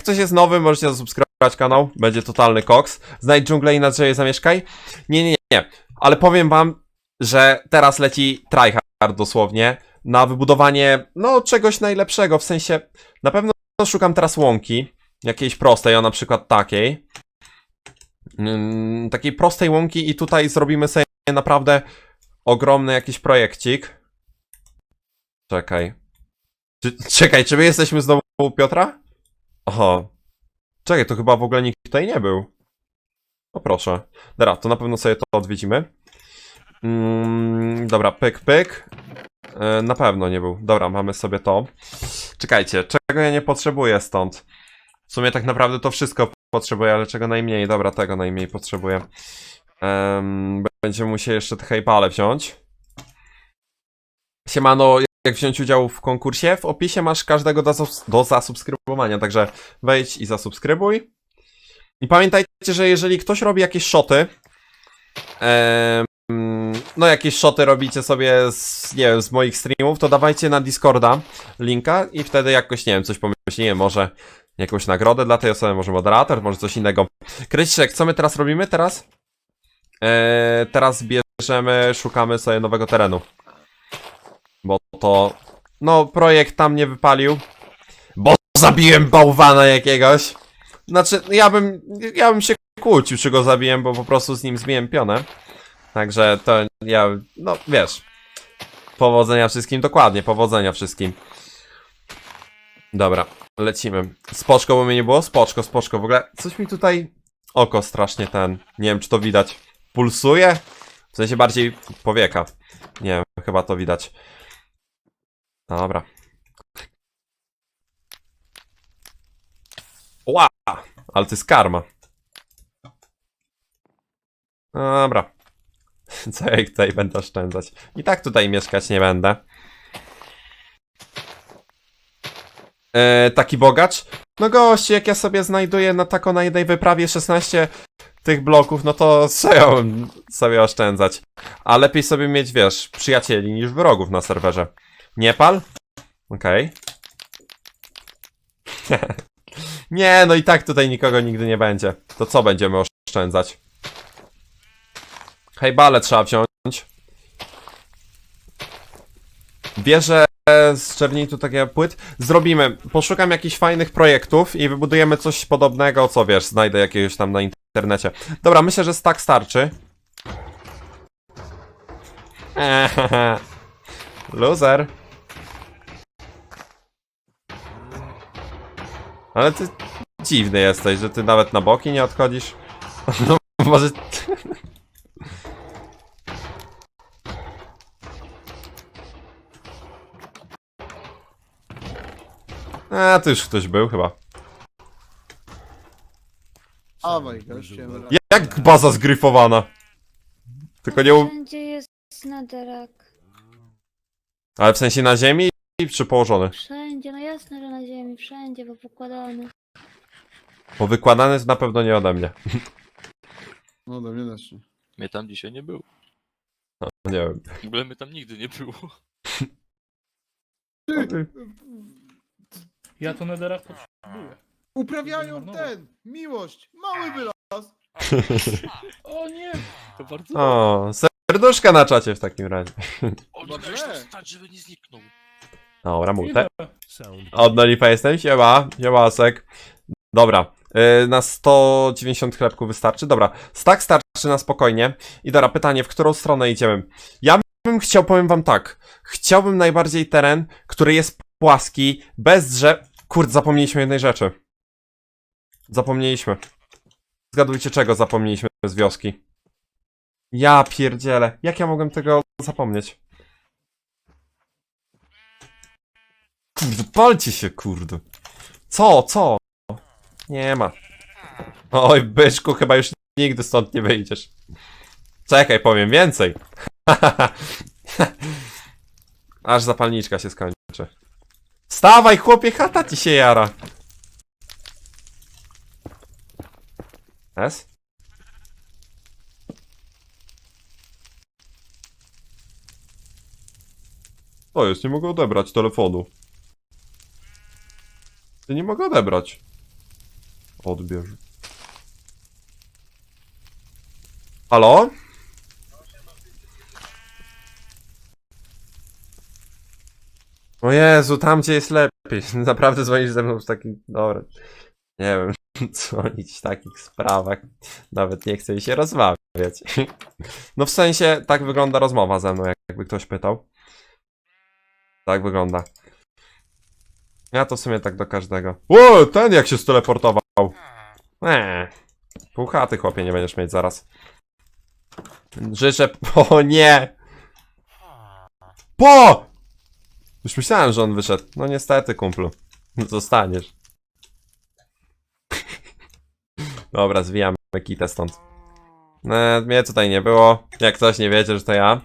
ktoś jest nowy, możecie zasubskrybować kanał, będzie totalny koks. Znajdź dżunglę i na drzewie zamieszkaj. Nie, nie, nie. Ale powiem wam, że teraz leci tryhard dosłownie na wybudowanie, no, czegoś najlepszego, w sensie, na pewno szukam teraz łąki, jakiejś prostej, o na przykład takiej. Mm, takiej prostej łąki i tutaj zrobimy sobie naprawdę ogromny jakiś projekcik. Czekaj. Czy, czekaj, czy my jesteśmy znowu u Piotra? Aha. Czekaj, to chyba w ogóle nikt tutaj nie był. O proszę. Dobra, to na pewno sobie to odwiedzimy. Mm, dobra, pyk, pyk. E, na pewno nie był. Dobra, mamy sobie to. Czekajcie, czego ja nie potrzebuję stąd? W sumie tak naprawdę to wszystko potrzebuję, ale czego najmniej? Dobra, tego najmniej potrzebuję. Em, będziemy musieli jeszcze te hejpale wziąć. Siemano, jak wziąć udział w konkursie? W opisie masz każdego do, do zasubskrybowania, także wejdź i zasubskrybuj. I pamiętajcie, że jeżeli ktoś robi jakieś shoty, no jakieś shoty robicie sobie z, nie wiem, z moich streamów, to dawajcie na Discorda linka i wtedy jakoś, nie wiem, coś pomyśli, nie może jakąś nagrodę dla tej osoby, może moderator, może coś innego. Kryściek, co my teraz robimy teraz? Eee, teraz bierzemy, szukamy sobie nowego terenu. Bo to, no projekt tam nie wypalił. Bo zabiłem bałwana jakiegoś. Znaczy, ja bym, ja bym się kłócił, czy go zabiłem, bo po prostu z nim zmieniłem pionę. Także to ja, no wiesz. Powodzenia wszystkim, dokładnie, powodzenia wszystkim. Dobra, lecimy. Spoczko, bo mnie nie było? Spoczko, spoczko. W ogóle coś mi tutaj oko strasznie ten, nie wiem czy to widać, pulsuje? W sensie bardziej powieka. Nie wiem, chyba to widać. Dobra. Ła! Ale to jest karma. Dobra. Co ja ich tutaj będę oszczędzać? I tak tutaj mieszkać nie będę. E, taki bogacz? No goście, jak ja sobie znajduję na taką na jednej wyprawie 16 tych bloków, no to mam sobie oszczędzać? A lepiej sobie mieć, wiesz, przyjacieli niż wrogów na serwerze. Niepal? Okej. nie, no i tak tutaj nikogo nigdy nie będzie. To co będziemy oszczędzać? Hej, bale trzeba wziąć. Bierze z czernitu takie płyt. Zrobimy. Poszukam jakichś fajnych projektów i wybudujemy coś podobnego, co wiesz, znajdę jakiegoś tam na internecie. Dobra, myślę, że tak starczy. Loser. Ale ty dziwny jesteś, że ty nawet na boki nie odchodzisz. No, może... A, to już ktoś był chyba. Dawaj, gościem. Jak baza zgryfowana? Tylko nie u... Wszędzie jest naderak. Ale w sensie na ziemi czy położony? Wszędzie, no jasne, że na ziemi, wszędzie, bo pokładane. Bo wykładany to na pewno nie ode mnie. No do mnie też nie. Mnie tam dzisiaj nie było. Nie wiem. W ogóle mnie tam nigdy nie było. Ja to Nederach potrzebuję. Uprawiają No. ten, miłość, mały wylas. O nie! To bardzo O, serduszka na czacie w takim razie. O, źle. stać, żeby nie zniknął. Dobra. Ile? Od Nolifa jestem, siema, siemasek. Dobra, yy, na 190 chlebków wystarczy. Dobra, stack starczy na spokojnie. I dobra, pytanie, w którą stronę idziemy? Ja bym chciał, powiem wam tak, chciałbym najbardziej teren, który jest płaski, bez drzew... Kurde, zapomnieliśmy jednej rzeczy. Zapomnieliśmy. Zgadujcie czego zapomnieliśmy z wioski. Ja pierdzielę, jak ja mogłem tego zapomnieć? Kurde, palcie się, kurde. Co, co? Nie ma. Oj, byczku, chyba już nigdy stąd nie wyjdziesz. Czekaj, powiem więcej. Aż zapalniczka się skończy. Stawaj, chłopie, chata ci się jara. S? O, jest, nie mogę odebrać telefonu. Nie mogę odebrać. Odbierz. Halo? O Jezu, tam gdzie jest lepiej. Naprawdę dzwonisz ze mną w takim... Dobra. Nie wiem, dzwonić w takich sprawach. Nawet nie chcę mi się rozmawiać. No w sensie, tak wygląda rozmowa ze mną, jak- jakby ktoś pytał. Tak wygląda. Ja to w sumie tak do każdego. O, ten jak się steleportował. Eee. Pół chaty, chłopie, nie będziesz mieć zaraz. Życzę... O nie! Po! Już myślałem, że on wyszedł. No niestety, kumplu. Zostaniesz. Dobra, zwijamy kitę stąd. E, mnie tutaj nie było. Jak ktoś nie wiecie, że to ja.